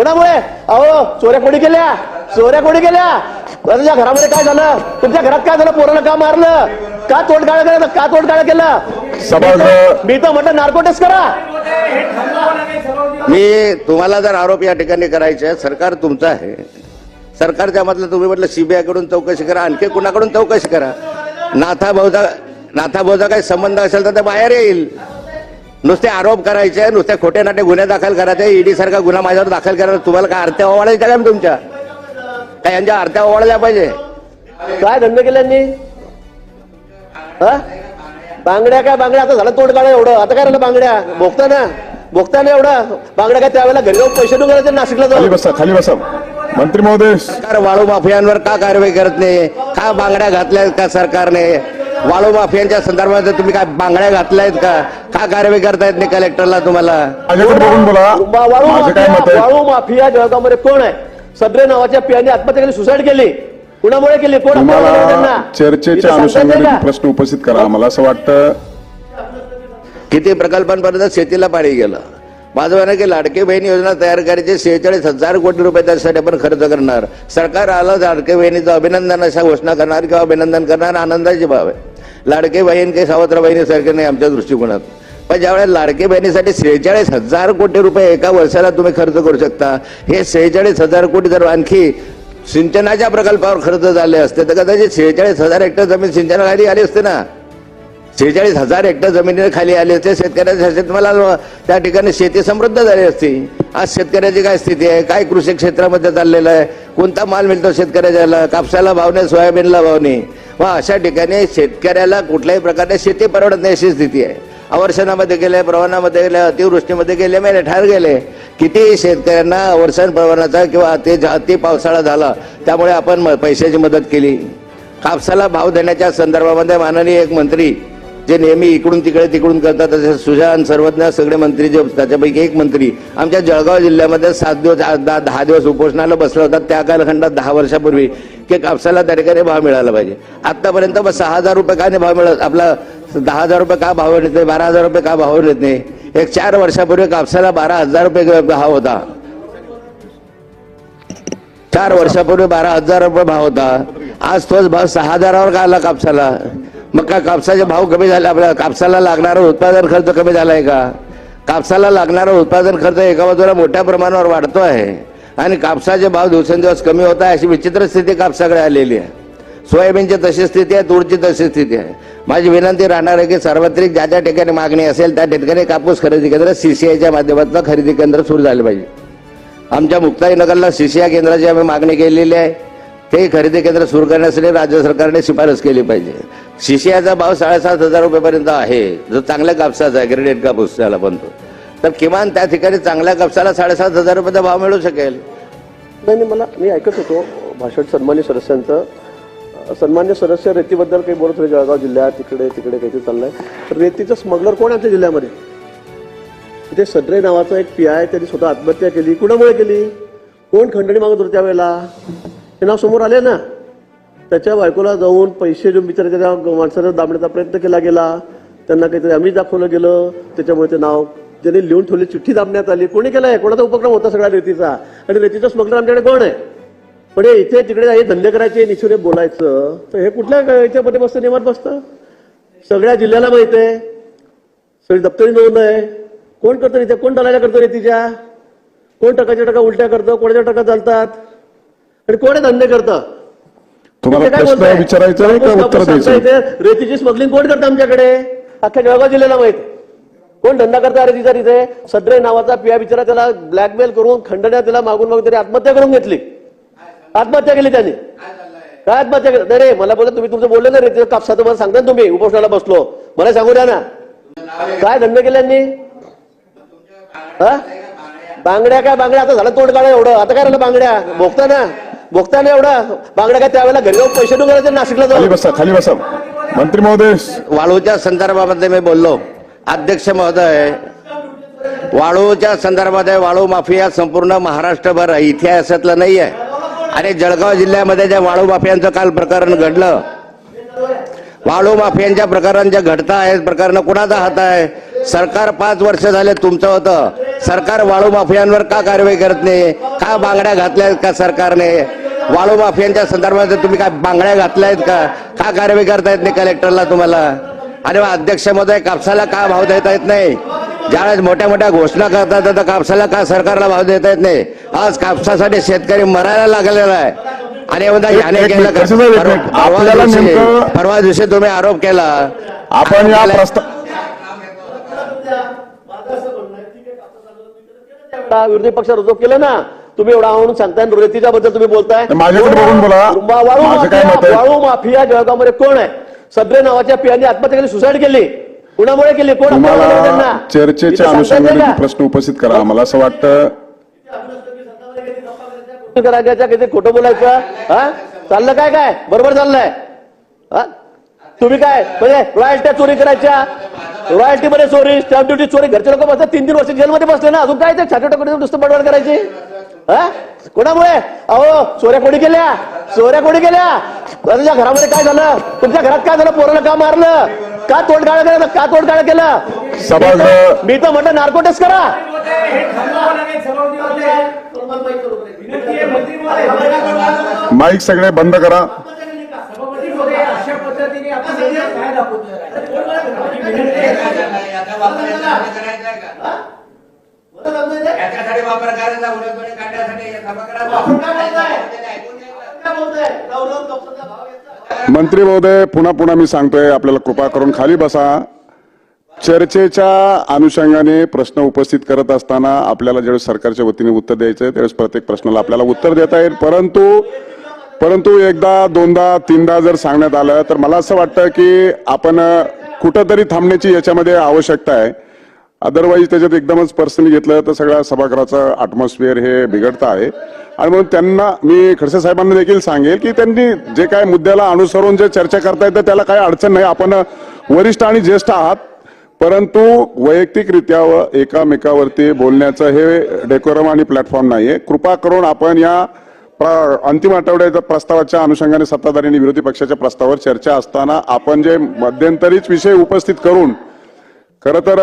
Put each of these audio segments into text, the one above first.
कोणामुळे? अहो चोऱ्या कोणी केल्या? चोऱ्या कोणी केल्या? तुझ्या घरामध्ये काय झालं? तुमच्या घरात काय झालं? पोराला का मारलं? का तोडगाळ केलं? का तोडगाळ केलं? सभागृह- मी तर म्हटलं नार्को टेस्ट करा. मी तुम्हाला जर आरोप या ठिकाणी करायचे सरकार तुमचं आहे. सरकारच्या मधलं तुम्ही म्हटलं सीबीआयकडून चौकशी करा आणखी कुणाकडून चौकशी करा? नाथा भाऊचा नाथा भाऊचा काही संबंध असेल तर ते बाहेर येईल. नुसते आरोप करायचे नुसते खोटे नाटे गुन्हे दाखल करायचे ईडी सारखा गुन्हा माझ्यावर दाखल करायला तुम्हाला काय आरत्या ओवाळायच्या का तुमच्या? काय यांच्या आरत्या ओवाळल्या पाहिजे? काय धंदे केले यांनी? हा? बांगड्या काय? बांगड्या आता झालं तोडगाळ एवढं. आता काय राहिलं बांगड्या? भोगता ना? भोगता ना एवढं? बांगड्या काय त्यावेळेला घरी जाऊन पैसे देऊन करायचे नाशिकला खाली जाऊन बसा खाली बसा. मंत्री महोदय. सरकार वाळू माफियांवर का कारवाई करत नाही? का बांगड्या घातल्या का सरकारने? वाळू माफियांच्या संदर्भात तुम्ही काय बांगड्या घातल्यात का का कारवाई करता येत नाही कलेक्टरला तुम्हाला? माझ्याकडे बघून बोला. वा- वाळू माझं काय मत माफिया आहे? वाळू माफिया जळगावमध्ये कोण आहे? सदरे नावाच्या पियाने आत्महत्या केली सुसाईड केली. कुणामुळे केली? कोण त्यांना? इथं चर्चेच्या सांगता येते अनुषंगाने का? प्रश्न उपस्थित करा. मला असं वाटतं किती प्रकल्पांपर्यंत शेतीला पाणी गेलं? माझं म्हणणं की लाडके बहीण योजना तयार करायची शेहेचाळीस हजार कोटी रुपये त्यासाठी आपण खर्च करणार. सरकार आलं लाडके बहिणीचं अभिनंदन अशा घोषणा करणार किंवा अभिनंदन करणार आनंदाची बाब आहे. लाडके बहीण काही सावत्र बहिणीसारखे नाही आमच्या दृष्टिकोनात. पण ज्यावेळेला लाडके बहिणीसाठी सेहेचाळीस हजार कोटी रुपये एका वर्षाला तुम्ही खर्च करू शकता हे सेहेचाळीस हजार कोटी जर आणखी सिंचनाच्या प्रकल्पावर खर्च झाले असते तर कदाचित सेहेचाळीस हजार हेक्टर जमीन सिंचनाखाली आली असते ना? शेहेचाळीस हजार हेक्टर जमिनीने खाली आले असते शेतकऱ्याच्या शेतमाला त्या ठिकाणी शेती समृद्ध झाली असती. आज शेतकऱ्याची काय स्थिती आहे? काय कृषी क्षेत्रामध्ये चाललेलं आहे? कोणता माल मिळतो शेतकऱ्याला कापसाला भाव नाही सोयाबीनला भाव नाही. व अशा ठिकाणी शेतकऱ्याला कुठल्याही प्रकारे शेती परवडत नाही अशी स्थिती आहे. अवर्षणामध्ये गेले प्रवाहामध्ये गेले अतिवृष्टीमध्ये गेले मेले ठार गेले. किती शेतकऱ्यांना अवर्षण प्रवाहाचा किंवा अति अति पावसाळा झाला त्यामुळे आपण म- पैशाची मदत केली. कापसाला भाव देण्याच्या संदर्भामध्ये माननीय एक मंत्री जे नेहमी इकडून तिकडे तिकडून करतात तसे सुजान सर्वज्ञ सगळे मंत्री जे त्याच्यापैकी एक मंत्री आमच्या जळगाव जिल्ह्यामध्ये सात दिवस दहा दहा दिवस उपोषणाला बसला होता त्या कालखंडात दहा वर्षापूर्वी. की कापसाला त्या भाव मिळाला पाहिजे. आतापर्यंत मग सहा हजार रुपये का नाही भाव मिळत आपला दहा हजार रुपये का भाव मिळत नाही? बारा हजार रुपये का भाव मिळत नाही? एक चार वर्षापूर्वी कापसाला बारा हजार रुपये भाव होता. चार वर्षापूर्वी बारा हजार रुपये भाव होता. आज तोच भाव सहा हजारावर का आला कापसाला? मग का कापसाचे भाव कमी झाले? आपल्या कापसाला लागणारा उत्पादन खर्च कमी झालाय का? कापसाला लागणारा उत्पादन खर्च एका बाजूला मोठ्या प्रमाणावर वाढतो आहे आणि कापसाचे भाव दिवसेंदिवस कमी होत आहे अशी विचित्र स्थिती कापसाकडे आलेली आहे. सोयाबीनची तशी स्थिती आहे तूरची तशी स्थिती आहे. माझी विनंती राहणार आहे की सार्वत्रिक ज्या ज्या ठिकाणी मागणी असेल त्या ठिकाणी कापूस खरेदी केंद्र सीसीआयच्या माध्यमातून खरेदी केंद्र सुरू झाले पाहिजे. आमच्या मुक्ताईनगरला सीसीआय केंद्राची आम्ही मागणी केलेली आहे. ते खरेदी केंद्र सुरू करण्यासाठी राज्य सरकारने शिफारस केली पाहिजे. सीसीआयचा भाव साडेसात हजार रुपयेपर्यंत आहे. जो चांगल्या कापसाचा आहे ग्रेडेड कापूस त्याला बनतो तर किमान त्या ठिकाणी चांगल्या कापसाला साडेसात हजार रुपयाचा भाव मिळू शकेल. नाही नाही मला मी ऐकत होतो भाषण सन्मान्य सदस्यांचं. सन्मान्य सदस्य रेतीबद्दल काही बोलत होते जळगाव जिल्ह्यात तिकडे तिकडे काहीतरी चाललंय. तर रेतीचं स्मगलर कोण आहे आमच्या जिल्ह्यामध्ये? तिथे सद्रे नावाचा एक पी आय त्यांनी स्वतः आत्महत्या केली. कुणामुळे केली? कोण खंडणी मागत होतं त्यावेळेला? हे नाव समोर आले ना? त्याच्या बायकोला जाऊन पैसे जो बिचारे त्या माणसाला दाबण्याचा प्रयत्न केला गेला. त्यांना काहीतरी आम्ही दाखवलं गेलं. त्याच्यामुळे ते नाव ज्यांनी लिहून ठेवली चिठ्ठी दाबण्यात आली. कोणी केलंय? कोणाचा उपक्रम होता सगळ्या रेतीचा? आणि रेतीचा स्मगलर आमच्याकडे कोण आहे? पण हे इथे तिकडे हे धंदे करायचे निशुरे बोलायचं. तर हे कुठल्या याच्यामध्ये बसतं? नियमात बसतं? सगळ्या जिल्ह्याला माहीत आहे. सगळी दप्तरी नोंद आहे. कोण करतं इथे? कोण दलाल्या करतो रेतीच्या? कोण टकाच्या टका उलट्या करतं? कोणाच्या टका चालतात? आणि कोण हे धंदे करतं? विचारायचा रेतीची स्मगलिंग कोण करतं आमच्याकडे? अख्ख्या जळगाव जिल्ह्याला माहीत. कोण धंदा करता रेतीचा तिथे? सद्रे नावाचा पिया बिचारा त्याला ब्लॅकमेल करून खंडण्या त्याला मागून मागून तरी आत्महत्या करून घेतली. आत्महत्या केली त्यांनी. काय आत्महत्या केली? नाही रे मला बोलत तुम्ही तुमचं बोलले ना रेतीचं कापसाचं मला सांगता ना तुम्ही उपोषणाला बसलो. मला सांगू द्या ना. काय धंदे केले यांनी? हा? बांगड्या काय बांगड्या? आता झालं तोडगाळ एवढं. आता काय राहिलं बांगड्या? भोगता ना. भोगता ना एवढं. बांगड्या काय त्यावेळेला घरी जाऊन पैसे करायचे नाशिकला खाली जाऊन बसा खाली बसा. मंत्री महोदय. वाळूच्या संदर्भामध्ये मी बोललो. अध्यक्ष महोदय वाळूच्या संदर्भात वाळू माफिया संपूर्ण महाराष्ट्रभर इतिहासातलं नाही आहे आणि जळगाव जिल्ह्यामध्ये ज्या वाळू माफियांचं काल प्रकरण घडलं वाळू माफियांच्या प्रकरण ज्या घडत आहेत प्रकरण कुणाचा हात आहे? सरकार पाच वर्ष झाले तुमचं होतं. सरकार वाळू माफियांवर का कारवाई करत नाही? का बांगड्या घातल्या का सरकारने? वाळू माफियांच्या संदर्भात तुम्ही काय बांगड्या घातल्यात का? का कारवाई करता येत नाही कलेक्टरला तुम्हाला? आणि मग अध्यक्ष महोदय कापसाला का भाव देता येत नाही? ज्यावेळेस मोठ्या मोठ्या घोषणा करतात तर कापसाला का सरकारला भाव देता येत नाही? आज कापसासाठी शेतकरी मरायला लागलेला आहे. आणि याने केलं परवा दिवशी नेमकं- परवा दिवशी तुम्ही आरोप केला. आपण या विरोधी पक्षावर आरोप केलं ना तुम्ही एवढा म्हणून सांगताय रेतीच्या बद्दल तुम्ही बोलताय? वाळू माफिया जळगावमध्ये कोण आहे? सद्रे नावाच्या पियाने आत्महत्या केली सुसाईड केली. कुणामुळे केली. कोण? चर्चेच्या अनुषंगाने? प्रश्न उपस्थित करा. मला असं वाटतं करायच्या किती खोटं बोलायचं? हा? चाललं काय काय? बरोबर चाललंय. हा? तुम्ही काय? म्हणजे रॉयल्ट्या चोरी करायच्या? रॉयल्टी मध्ये चोरी स्टॅम्प ड्युटी चोरी घरचे लोक बसतात. तीन तीन वर्ष जेलमध्ये बसले ना. अजून काय ते छाटे टाकून नुसतं बडबड करायची? हा? कोणामुळे? अहो चोऱ्या कोणी केल्या? चोऱ्या कोणी केल्या? तुझ्या घरामध्ये काय झालं? तुमच्या घरात काय झालं? पोराला का मारलं? का तोडगाळ केलं? का तोडगाळ केलं? सभागृह- मी तर म्हटलं नार्को टेस्ट करा. माईक सगळे बंद करा. अशा पद्धतीने आपण काय दाखवतोय याच्यासाठी वापर करायचा मंत्री महोदय पुन्हा पुन्हा मी सांगतोय आपल्याला कृपा करून खाली बसा. चर्चेच्या अनुषंगाने प्रश्न उपस्थित करत असताना आपल्याला ज्यावेळेस सरकारच्या वतीने उत्तर द्यायचं आहे त्यावेळेस प्रत्येक प्रश्नाला आपल्याला उत्तर देता येईल. परंतु परंतु एकदा दोनदा तीनदा जर सांगण्यात आलं तर मला असं वाटतं की आपण कुठंतरी थांबण्याची याच्यामध्ये आवश्यकता आहे. अदरवाईज त्याच्यात एकदमच पर्सनली घेतलं तर सगळ्या सभागृहाचं अटमॉस्फिअर हे बिघडतं आहे. आणि म्हणून त्यांना मी खडसे साहेबांना देखील सांगेल की त्यांनी जे काय मुद्द्याला अनुसरून जे चर्चा करता येतं त्याला काही अडचण नाही. आपण वरिष्ठ आणि ज्येष्ठ आहात परंतु वैयक्तिकरित्या व एकामेकावरती बोलण्याचं हे डेकोरम आणि प्लॅटफॉर्म नाहीये. कृपा करून आपण या अंतिम आठवड्याच्या प्रस्तावाच्या अनुषंगाने सत्ताधारी आणि विरोधी पक्षाच्या प्रस्तावावर चर्चा असताना आपण जे मध्यंतरीच विषय उपस्थित करून खरं तर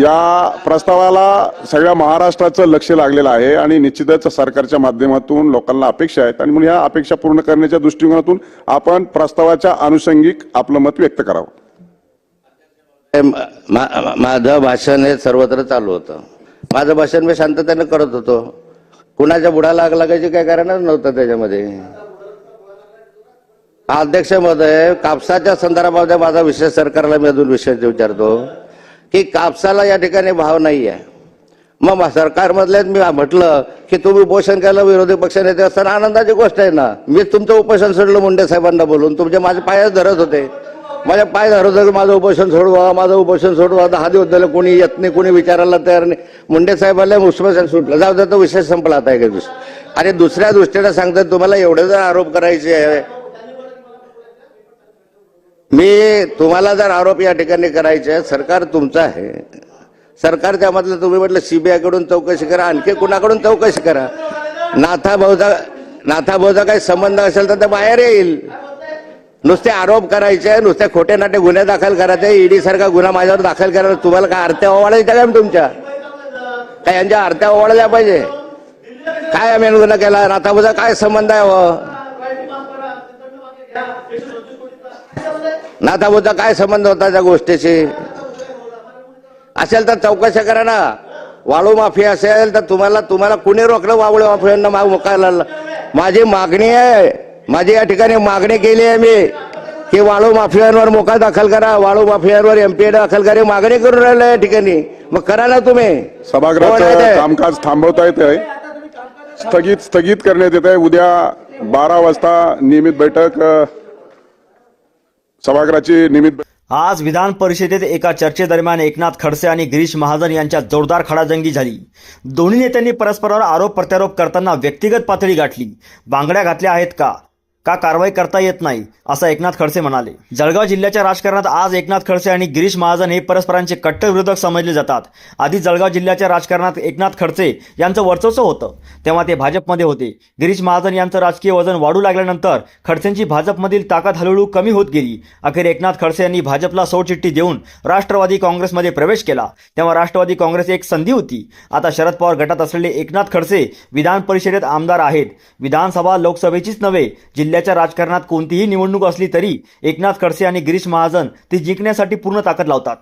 या प्रस्तावाला सगळ्या महाराष्ट्राचं लक्ष लागलेलं आहे आणि निश्चितच सरकारच्या माध्यमातून लोकांना अपेक्षा आहेत. आणि म्हणून ह्या अपेक्षा पूर्ण करण्याच्या दृष्टिकोनातून आपण प्रस्तावाच्या अनुषंगिक आपलं मत व्यक्त करावं. माझं भाषण हे सर्वत्र चालू होतं. माझं भाषण मी शांततेने करत होतो. कुणाच्या बुडाला आग लागायची काही कारणच नव्हतं त्याच्यामध्ये. अध्यक्ष महोदय कापसाच्या संदर्भामध्ये माझा विषय सरकारला मी अजून विषय विचारतो. की कापसाला या ठिकाणी भाव नाही आहे मग सरकारमधल्या सरकारमधल्याच मी म्हटलं की तुम्ही उपोषण करायला विरोधी पक्ष नेते असताना आनंदाची गोष्ट आहे ना. मी तुमचं उपोषण सोडलं मुंडे साहेबांना बोलून. तुमचे माझे पायच धरत होते. माझ्या पाय धरत होते माझं उपोषण सोडवा माझं उपोषण सोडवा. दहा दिवस झालं कोणी येत नाही कोणी विचारायला तयार नाही. मुंडे साहेबांना उपोषण सुटलं. जाऊ दे तो विषय संपला आता एक दिवस. आणि दुसऱ्या दृष्टीने सांगतात तुम्हाला एवढे जर आरोप करायचे आहे मी तुम्हाला जर आरोप या ठिकाणी करायचे आहे, सरकार तुमचं आहे. सरकार त्यामधलं तुम्ही म्हटलं सीबीआयकडून चौकशी करा आणखी कुणाकडून चौकशी करा. नाथा भाऊचा नाथा भाऊचा काही संबंध असेल तर ते बाहेर येईल. नुसते आरोप करायचे नुसते खोटे नाटे गुन्हे दाखल करायचे ईडी सारखा गुन्हा माझ्यावर दाखल करायला तुम्हाला काय आरत्या ओवाळायच्या काय तुमच्या? काय यांच्या आरत्या ओवाळल्या पाहिजे? काय आम्ही गुन्हा केला? नाथा भाऊचा काय संबंध आहे हो? नाथाभाऊचा काय संबंध होता त्या गोष्टीशी? असेल तर चौकशा करा ना. वाळू माफिया असेल तर तुम्हाला तुम्हाला कुणी रोखलं वाळू माफियांना माग मुकायला? माझी मागणी आहे. माझी या ठिकाणी मागणी केली आहे मी. की वाळू माफियांवर मोका दाखल करा. वाळू माफियांवर एमपीए दाखल करा. मागणी करून राहिलं या ठिकाणी. मग करा ना तुम्ही. सभागृहाचं? कामकाज थांबवता येत आहे स्थगित स्थगित करण्यात येत आहे उद्या बारा वाजता नियमित बैठक सभागृहाचे निमित्त आज विधान परिषदेत एका चर्चेदरम्यान एकनाथ खडसे आणि गिरीश महाजन यांच्या जोरदार खडाजंगी झाली. दोन्ही नेत्यांनी परस्परावर आरोप प्रत्यारोप करताना व्यक्तिगत पातळी गाठली. बांगड्या घातल्या आहेत का? का कारवाई करता येत नाही असं एकनाथ खडसे म्हणाले. जळगाव जिल्ह्याच्या राजकारणात आज एकनाथ खडसे आणि गिरीश महाजन हे परस्परांचे कट्टर विरोधक समजले जातात. आधी जळगाव जिल्ह्याच्या राजकारणात एकनाथ खडसे यांचं वर्चस्व होतं तेव्हा ते भाजपमध्ये होते. गिरीश महाजन यांचं राजकीय वजन वाढू लागल्यानंतर खडसेंची भाजपमधील ताकद हळूहळू कमी होत गेली. अखेर एकनाथ खडसे यांनी भाजपला सोडचिठ्ठी देऊन राष्ट्रवादी काँग्रेसमध्ये प्रवेश केला. तेव्हा राष्ट्रवादी काँग्रेस एक संधी होती. आता शरद पवार गटात असलेले एकनाथ खडसे विधान परिषदेत आमदार आहेत. विधानसभा लोकसभेचीच नव्हे जिल्ह्याच्या राजकारणात कोणतीही निवडणूक असली तरी एकनाथ खडसे आणि गिरीश महाजन ती जिंकण्यासाठी पूर्ण ताकद लावतात.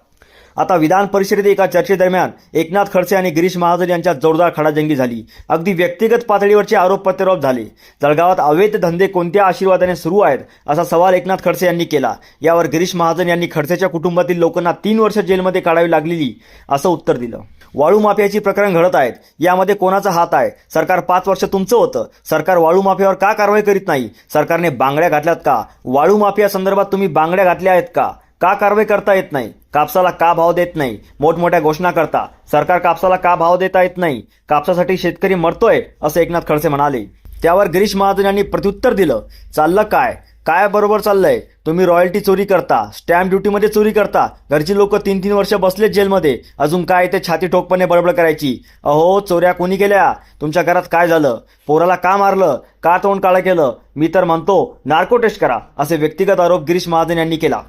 आता विधान परिषदेत एका चर्चेदरम्यान एकनाथ खडसे आणि गिरीश महाजन यांच्यात जोरदार खडाजंगी झाली. अगदी व्यक्तिगत पातळीवरचे आरोप प्रत्यारोप झाले. जळगावात अवैध धंदे कोणत्या आशीर्वादाने सुरू आहेत असा सवाल एकनाथ खडसे यांनी केला. यावर गिरीश महाजन यांनी खडसेच्या कुटुंबातील लोकांना तीन वर्ष जेलमध्ये काढावी लागलेली असं उत्तर दिलं. वाळू माफियाची प्रकरण घडत आहेत यामध्ये कोणाचा हात आहे? सरकार पाच वर्ष तुमचं होतं. सरकार वाळू माफियावर का कारवाई करीत नाही? सरकारने बांगड्या घातल्यात का? वाळू माफिया संदर्भात तुम्ही बांगड्या घातल्या आहेत का? का कारवाई करता येत नाही? कापसाला का भाव देत नाही? मोठमोठ्या घोषणा करता. सरकार कापसाला का भाव देता येत नाही? कापसासाठी शेतकरी मरतोय असं एकनाथ खडसे म्हणाले. त्यावर गिरीश महाजन यांनी प्रत्युत्तर दिलं. चाललं काय? काय बरोबर चाललंय? तुम्ही रॉयल्टी चोरी करता स्टॅम्प ड्युटीमध्ये चोरी करता. घरची लोक तीन तीन वर्ष बसलेत जेलमध्ये. अजून काय ते छाती ठोकपणे बडबड करायची? अहो चोऱ्या कोणी केल्या? तुमच्या घरात काय झालं? पोराला का मारलं? का तोंड काळं केलं? मी तर म्हणतो नार्को टेस्ट करा असे व्यक्तिगत आरोप गिरीश महाजन यांनी केला.